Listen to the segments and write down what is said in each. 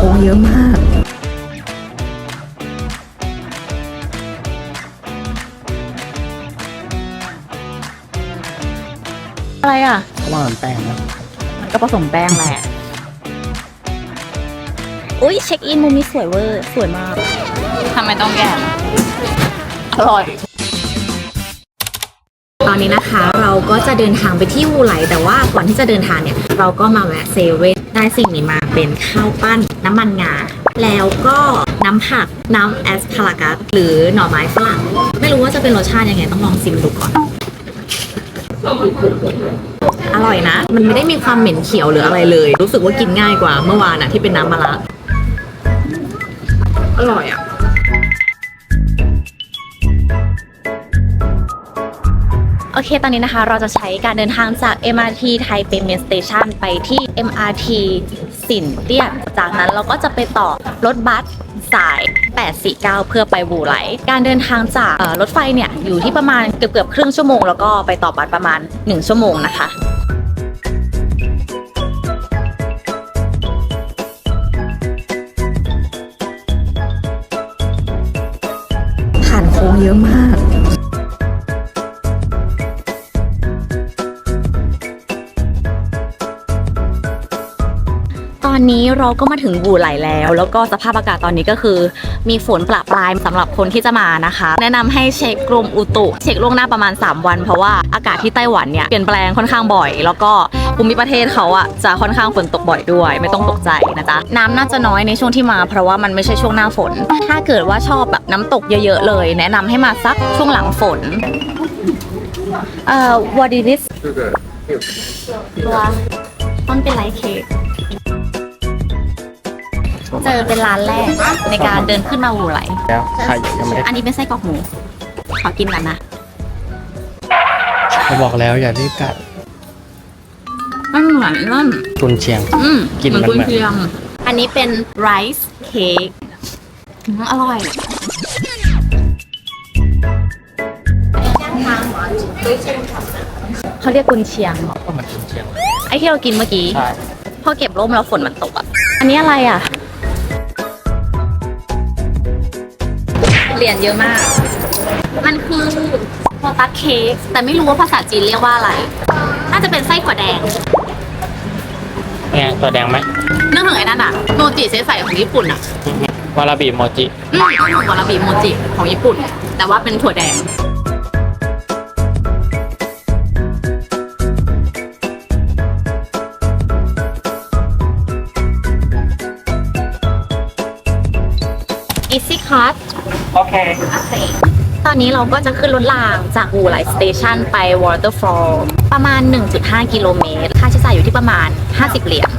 ค้งเยอะมากอะไรอะว่ามันแป้งนะมันก็ผสมแป้งแหละอุ้ยเช็คอินมุมนี้สวยเวอร์สวยมากทำไมต้องแย่อร่อย ตอนนี้นะคะเราก็จะเดินทางไปที่วูไหล แต่ว่าก่อนที่จะเดินทางเนี่ย เราก็มาแวะเซเว่นได้สิ่งนี้มาเป็นข้าวปั้น น้ำมันงา แล้วก็น้ำผัก น้ำแอสพารากัสหรือหน่อไม้ฝรั่ง ไม่รู้ว่าจะเป็นรสชาติยังไงต้องลองชิมดูก่อน อร่อยนะ มันไม่ได้มีความเหม็นเขียวหรืออะไรเลย รู้สึกว่ากินง่ายกว่าเมื่อวานอะที่เป็นน้ำมะระอร่อยอะโอเค ตอนนี้นะคะ เราจะใช้การเดินทางจาก MRT ไทเปเมนสเตชันไปที่ MRT สินเตี้ยน จากนั้นเราก็จะไปต่อรถบัสสาย 849 เพื่อไปบูไหล การเดินทางจากรถไฟเนี่ยอยู่ที่ประมาณเกือบเกือบครึ่งชั่วโมงแล้วก็ไปต่อบัสประมาณ 1 ชั่วโมงนะคะผ่านโค้งเยอะมาก ตอนนี้เราก็มาถึงบูไหลแล้ว แล้วก็สภาพอากาศตอนนี้ก็คือ มีฝนประปรายสำหรับคนที่จะมานะคะ แนะนำให้เช็คกรมอุตุ เช็คล่วงหน้าประมาณ 3 วัน เพราะว่าอากาศที่ไต้หวันเนี่ยเปลี่ยนแปลงค่อนข้างบ่อย แล้วก็ภูมิประเทศเขาอะจะค่อนข้างฝนตกบ่อยด้วย ไม่ต้องตกใจนะจ๊ะน้ำน่าจะน้อยในช่วงที่มา เพราะว่ามันไม่ใช่ช่วงหน้าฝน ถ้าเกิดว่าชอบแบบน้ำตกเยอะๆเลย แนะนำให้มาสักช่วงหลังฝนเอ่อ what is this ตัวต้นเป็นไรเค้ก เจอเป็นร้านแรกในการเดินขึ้นมาหูไหล แล้วใครยังไม่ได้อันนี้เป็นไส้กรอกหมู ขอกินกันนะ เขาบอกแล้วอย่ารีบกัดมันเหมือนนั่นกุนเชียง อืมกลิ่นเหมือนมันกุนเหมือนเชียง อันนี้เป็นไรซ์เค้กอืมอร่อยเขาเรียกกุนเชียงเหรอก็เหมือนกุนเชียงไอ้ที่เรากินเมื่อกี้ ใช่พอเก็บร่มแล้วฝนมันตกอะ อันนี้อะไรอะ เหรียญเยอะมาก มันคือโพตัสเค้กแต่ไม่รู้ว่าภาษาจีนเรียกว่าอะไร น่าจะเป็นไส้ถั่วแดงไงตัวแดงไหมนึกถึงไอ้นั่นอะโมจิใสๆของญี่ปุ่นอะวาราบิโมจิอืมนึกถึงวาราบิโมจิของญี่ปุ่น แต่ว่าเป็นถั่วแดง Easy Cut โอเค โอเค ตอนนี้เราก็จะขึ้นรถรางจากหูไลสเตชันไปวอเตอร์ฟอลประมาณ 1.5 กิโลเมตร ค่าใช้จ่ายอยู่ที่ประมาณ 50 เหรียญ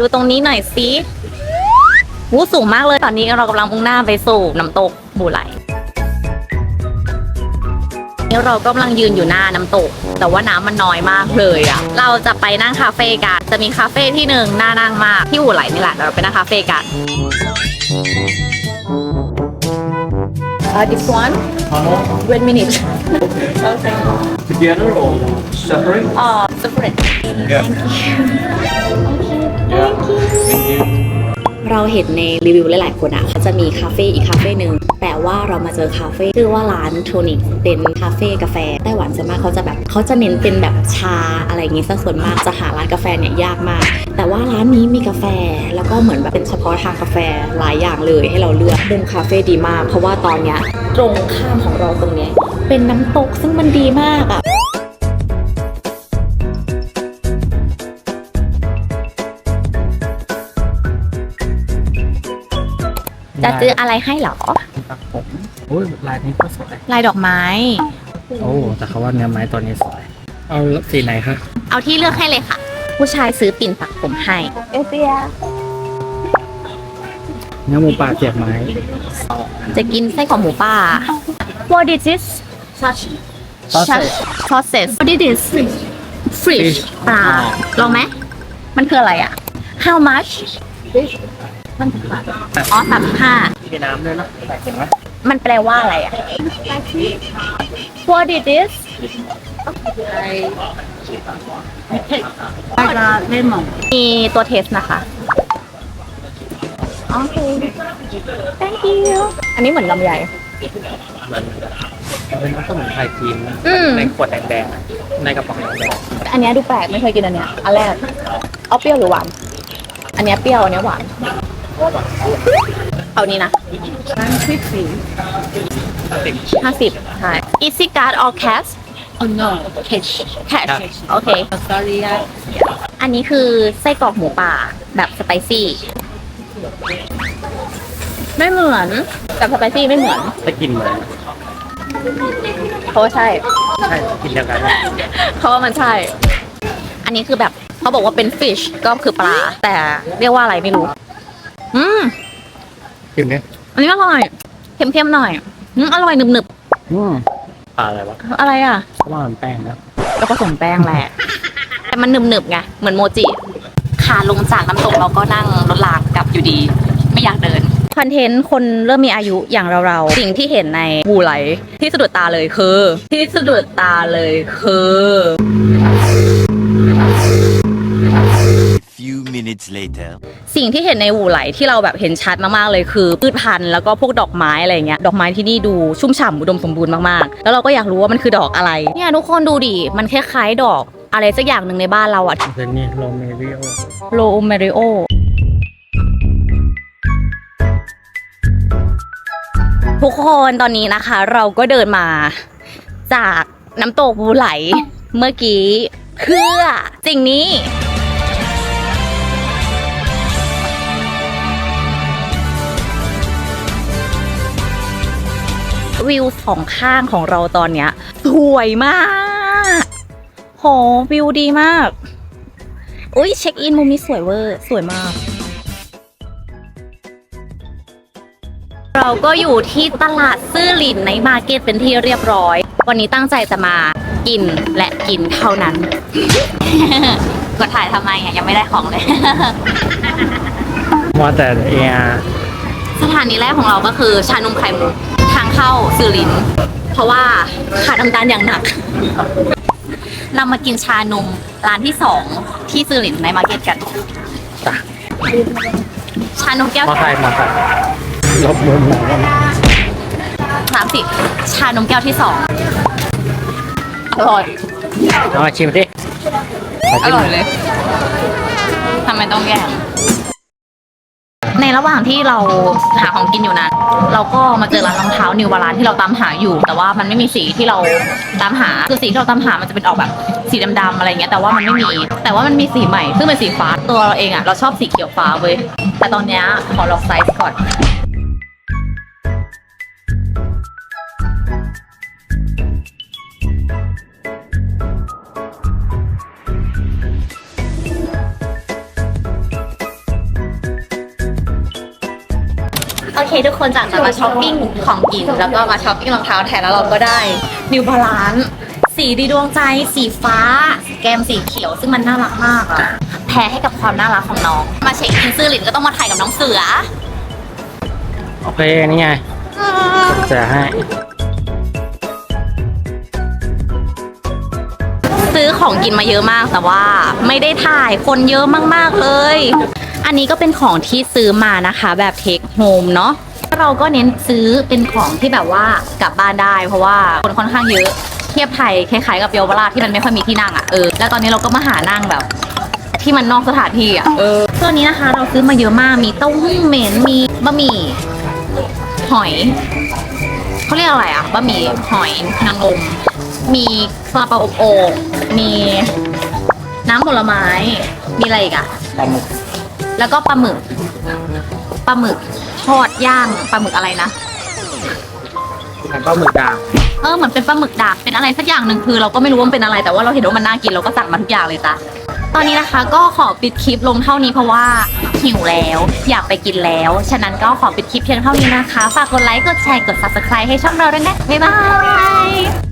ดูตรงนี้หน่อยสิวูสูงมากเลย ตอนนี้เรากำลังมุ่งหน้าไปสู่น้ำตกบูไหลนี่เรากำลังยืนอยู่หน้าน้ำตก แต่ว่าน้ำมันน้อยมากเลยอะเราจะไปนั่งคาเฟ่กัน จะมีคาเฟ่ที่หนึ่งน่านั่งมากที่บูไหลนี่แหละเดี๋ยวเราไปนั่งคาเฟ่กัน Uh, this one, one minute. okay. Together or separate Uh, separate. Yeah Yeah Thank you เราเห็นในรีวิวหลาย ๆ คนอะเขาจะมีคาเฟ่อีกคาเฟ่หนึ่งแต่ว่าเรามาเจอคาเฟ่ชื่อว่าร้านโทนิกเป็นคาเฟ่กาแฟไต้หวันส่วนมากเขาจะแบบเขาจะเน้นเป็นแบบชาอะไรอย่างงี้ซะส่วนมากจะหาร้านกาแฟเนี่ยยากมาก แต่ว่าร้านนี้มีกาแฟแล้วก็เหมือนแบบเป็นเฉพาะทางกาแฟหลายอย่างเลยให้เราเลือกมุมคาเฟ่ดีมาก เพราะว่าตอนเนี้ยตรงข้ามของเราตรงเนี้ยเป็นน้ำตกซึ่งมันดีมากอะ จะซื้ออะไรให้เหรอครับผมโอ้ยลายนี้ก็สวย ลายดอกไม้ โอ้แต่เขาว่าเนื้อไม้ตัวนี้สวย เอาสีไหนคะ เอาที่เลือกให้เลยค่ะ ผู้ชายซื้อปิ่นปักผมให้ เอเปียเนื้อหมูป่าเสียบไม้ จะกินไส้กรอกหมูป่า What is this Sausage sausage What is this fish ปลาลองไหม มันคืออะไรอะ How much อ๋อสามห้ามีน้ำด้วยเนาะใส่เห็นไหมมันแปลว่าอะไรอะ What is this มีตัวเทสนะคะโอเค thank you อันนี้เหมือนลำไย มันเป็นน้ำสมุนไพรจีนนะอืม ในขวดแดงๆอะในกระป๋องแดงอันเนี้ยดูแปลกไม่เคยกินอันเนี้ย อันแรก เอาเปรี้ยวหรือหวาน อันเนี้ยเปรี้ยวอันเนี้ยหวาน เอานี้นะๆสิบห้าสิบใช่ Easy card or cash Oh no, cash. cash โอเค Sorry, uh, อันนี้คือไส้กรอกหมูป่าแบบสไปซี่ไม่เหมือนกับสไปซี่ไม่เหมือนจะกินเหมือนเพราะว่าใช่ ใช่กินเดียวกันเพราะว่ามันใช่ อันนี้คือแบบเขาบอกว่าเป็น fish ก็คือปลา แต่เรียกว่าอะไรไม่รู้ อืมกินเนี่ยอันนี้อร่อยเค็มๆหน่อยอืมอร่อยหนึบอืมปลาอะไรวะๆอะไรอะเพราะว่ามันแป้งนะก็ผสมแป้งแหละ แต่มันหนึบๆไง เหมือนโมจิ ขาลงจากน้ำตกเราก็นั่งรถรางกลับอยู่ดี ไม่อยากเดิน คอนเทนต์คนเริ่มมีอายุอย่างเราๆ สิ่งที่เห็นในบูไหลที่สะดุดตาเลยคือ ที่สะดุดตาเลยคือ minutes later. สิ่งที่เห็นในหูไหลที่เราแบบเห็นชัดมากๆเลยคือพืชพันธุ์แล้วก็พวกดอกไม้อะไรเงี้ยดอกไม้ที่นี่ดูชุ่มฉ่ำอุดมสมบูรณ์มากๆ แล้วเราก็อยากรู้ว่ามันคือดอกอะไรเนี่ยทุกคนดูดิมันคล้ายๆดอกอะไรสักอย่างหนึ่งในบ้านเราอะเดนนี่โรเมริโอโลเมริโอทุกคนตอนนี้นะคะ เราก็เดินมาจากน้ำตกบูไหลเมื่อกี้เพื่อสิ่งนี้ วิวสองข้างของเราตอนเนี้ยสวยมาก โหวิวดีมาก อุ้ยเช็คอินมุมนี้สวยเวอร์สวยมาก เราก็อยู่ที่ตลาดซื่อหลินในมาร์เก็ตเป็นที่เรียบร้อย วันนี้ตั้งใจจะมากินและกินเท่านั้น กดถ่ายทำไมอะยังไม่ได้ของเลย ว่าแต่เออาสถานีแรกของเราก็คือชานมไข่มุกทาง เข้าสื่อหลินเพราะว่าขาดน้ำตาลอย่างหนัก เรามากินชานมร้านที่สองที่สื่อหลินในมาร์เก็ตกัน จ้ะชานมแก้วมาใครมาใครลบมุมหน่อยได้ไหมสามสิบชานมแก้วที่สองอร่อย เอามาชิมสิขอชิมร่อยเลยทำไมต้องแย่งใน ระหว่างที่เราหาของกินอยู่นั้น เราก็มาเจอร้านรองเท้านิวบาลานที่เราตามหาอยู่ แต่ว่ามันไม่มีสีที่เราตามหาคือสีที่เราตามหามันจะเป็นออกแบบสีดำๆอะไรเงี้ยแต่ว่ามันไม่มี แต่ว่ามันมีสีใหม่ซึ่งเป็นสีฟ้าตัวเราเองอะเราชอบสีเขียวฟ้าเว้ยแต่ตอนเนี้ยขอลองไซส์ก่อน เคทุกคนจากจะมาช้อปปิ้งของกิน แล้วก็มาช้อปปิ้งรองเท้าแทนแล้วเราก็ได้นิวบาลานสีดีดวงใจ สีฟ้า แกมสีเขียว ซึ่งมันน่ารักมากอะแพ้ให้กับความน่ารักของน้อง มาเช็คอินซื้อหลินก็ต้องมาถ่ายกับน้องเสือ โอเค นี่ไงจะให้ ซื้อของกินมาเยอะมากแต่ว่าไม่ได้ถ่ายคนเยอะมากๆเลย อันนี้ก็เป็นของที่ซื้อมานะคะ แบบเทคโฮมเนาะเราก็เน้นซื้อเป็นของที่แบบว่ากลับบ้านได้ เพราะว่าคนค่อนข้างเยอะเทียบไทยคล้ายๆกับเยาวราชที่มันไม่ค่อยมีที่นั่งอะ่ะเออแล้วตอนนี้เราก็มาหานั่งแบบ ที่มันนอกสถานที่อะ่ะเออตัวนี้นะคะเราซื้อมาเยอะมากมีเต้าหู้เหม็นมีบะหมี่หอยเขาเรียกอะไรอะ่ะบะหมี่หอยนางรมมีซาลาเปาอบโอ่งมีน้ำผลไม้มีอะไรอีกอะปลาหมึก แล้วก็ปลาหมึกปลาหมึกทอดย่างปลาหมึกอะไรนะแล้วก็หมึกด่างเออเหมือนเป็นปลาหมึกดาบเป็นอะไรสักอย่างหนึ่งคือเราก็ไม่รู้ว่ามันเป็นอะไรแต่ว่าเราเห็นว่ามันน่ากินเราก็สั่งมาทุกอย่างเลยจ้ะตอนนี้นะคะก็ขอปิดคลิปลงเท่านี้เพราะว่าหิวแล้วอยากไปกินแล้ว ฉะนั้นก็ขอปิดคลิปเพียงเท่านี้นะคะ ฝากกดไลค์กดแชร์กด subscribe ให้ช่องเราด้วยนะบ๊ายบาย